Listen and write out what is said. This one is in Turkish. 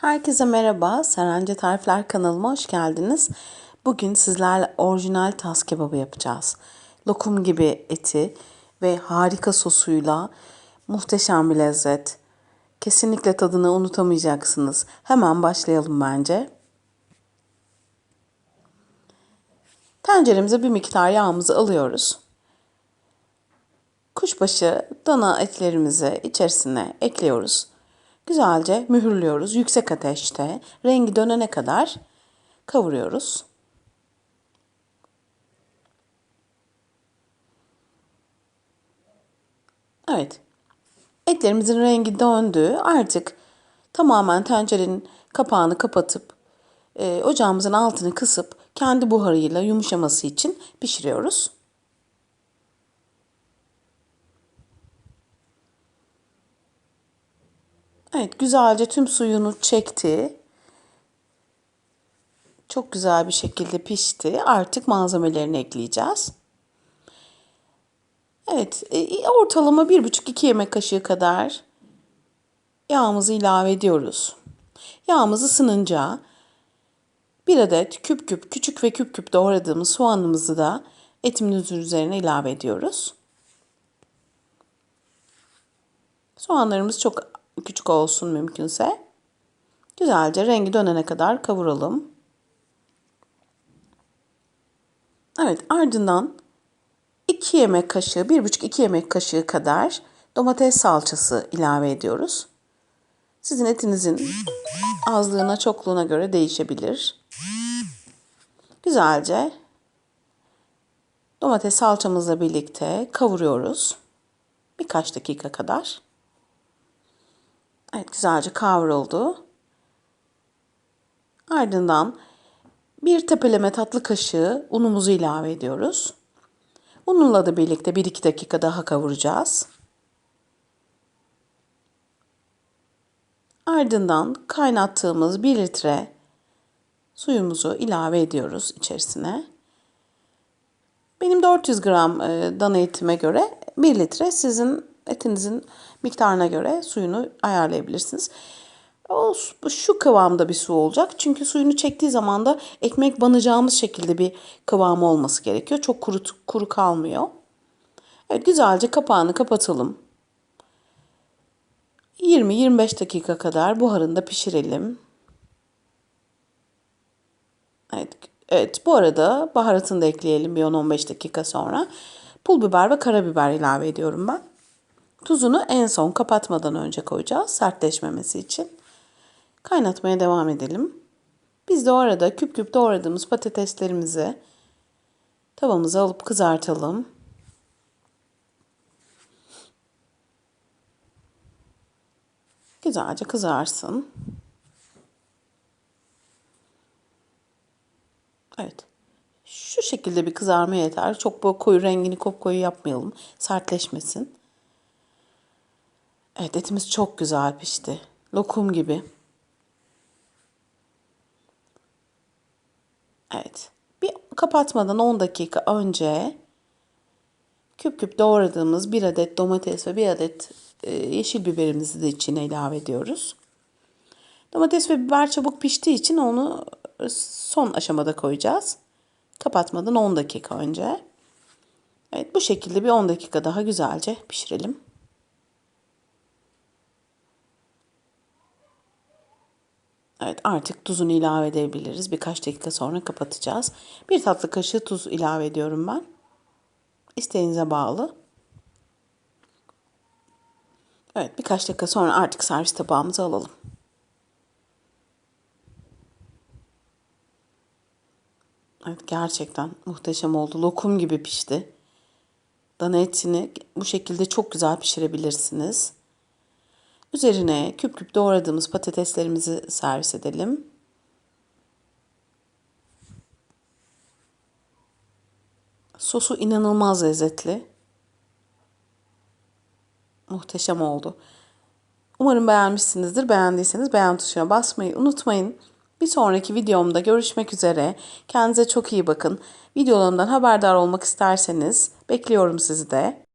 Herkese merhaba. Serence Tarifler kanalıma hoş geldiniz. Bugün sizlerle orijinal tas kebabı yapacağız. Lokum gibi eti ve harika sosuyla muhteşem bir lezzet. Kesinlikle tadını unutamayacaksınız. Hemen başlayalım bence. Tenceremize bir miktar yağımızı alıyoruz. Kuşbaşı dana etlerimizi içerisine ekliyoruz. Güzelce mühürlüyoruz yüksek ateşte. Rengi dönene kadar kavuruyoruz. Evet. Etlerimizin rengi döndü. Artık tamamen tencerenin kapağını kapatıp e, ocağımızın altını kısıp kendi buharıyla yumuşaması için pişiriyoruz. Evet güzelce tüm suyunu çekti. Çok güzel bir şekilde pişti. Artık malzemelerini ekleyeceğiz. Evet e, ortalama 1,5-2 yemek kaşığı kadar yağımızı ilave ediyoruz. Yağımız ısınınca bir adet küp küp küçük ve küp küp doğradığımız soğanımızı da etimizin üzerine ilave ediyoruz. Soğanlarımız çok küçük olsun mümkünse. Güzelce rengi dönene kadar kavuralım. Evet ardından 2 yemek kaşığı, 1,5-2 yemek kaşığı kadar domates salçası ilave ediyoruz. Sizin etinizin azlığına çokluğuna göre değişebilir. Güzelce domates salçamızla birlikte kavuruyoruz. Birkaç dakika kadar. Evet güzelce kavruldu. Ardından bir tepeleme tatlı kaşığı unumuzu ilave ediyoruz. Ununla da birlikte 1-2 dakika daha kavuracağız. Ardından kaynattığımız 1 litre suyumuzu ilave ediyoruz içerisine. Benim 400 gram e, dana etime göre 1 litre sizin etinizin miktarına göre suyunu ayarlayabilirsiniz. O şu kıvamda bir su olacak. Çünkü suyunu çektiği zaman da ekmek banacağımız şekilde bir kıvamı olması gerekiyor. Çok kuru, kuru kalmıyor. Evet güzelce kapağını kapatalım. 20-25 dakika kadar buharında pişirelim. Evet, evet bu arada baharatını da ekleyelim bir 10-15 dakika sonra. Pul biber ve karabiber ilave ediyorum ben. Tuzunu en son kapatmadan önce koyacağız sertleşmemesi için. Kaynatmaya devam edelim. Biz de o küp küp doğradığımız patateslerimizi tavamıza alıp kızartalım. Güzelce kızarsın. Evet. Şu şekilde bir kızarma yeter. Çok böyle koyu rengini koyu yapmayalım. Sertleşmesin. Evet etimiz çok güzel pişti. Lokum gibi. Evet. Bir kapatmadan 10 dakika önce küp küp doğradığımız bir adet domates ve bir adet e, yeşil biberimizi de içine ilave ediyoruz. Domates ve biber çabuk piştiği için onu son aşamada koyacağız. Kapatmadan 10 dakika önce. Evet bu şekilde bir 10 dakika daha güzelce pişirelim. Artık tuzunu ilave edebiliriz. Birkaç dakika sonra kapatacağız. Bir tatlı kaşığı tuz ilave ediyorum ben. İsteğinize bağlı. Evet birkaç dakika sonra artık servis tabağımıza alalım. Evet gerçekten muhteşem oldu. Lokum gibi pişti. Dana etini bu şekilde çok güzel pişirebilirsiniz. Üzerine küp küp doğradığımız patateslerimizi servis edelim. Sosu inanılmaz lezzetli. Muhteşem oldu. Umarım beğenmişsinizdir. Beğendiyseniz beğen tuşuna basmayı unutmayın. Bir sonraki videomda görüşmek üzere. Kendinize çok iyi bakın. Videolarımdan haberdar olmak isterseniz bekliyorum sizi de.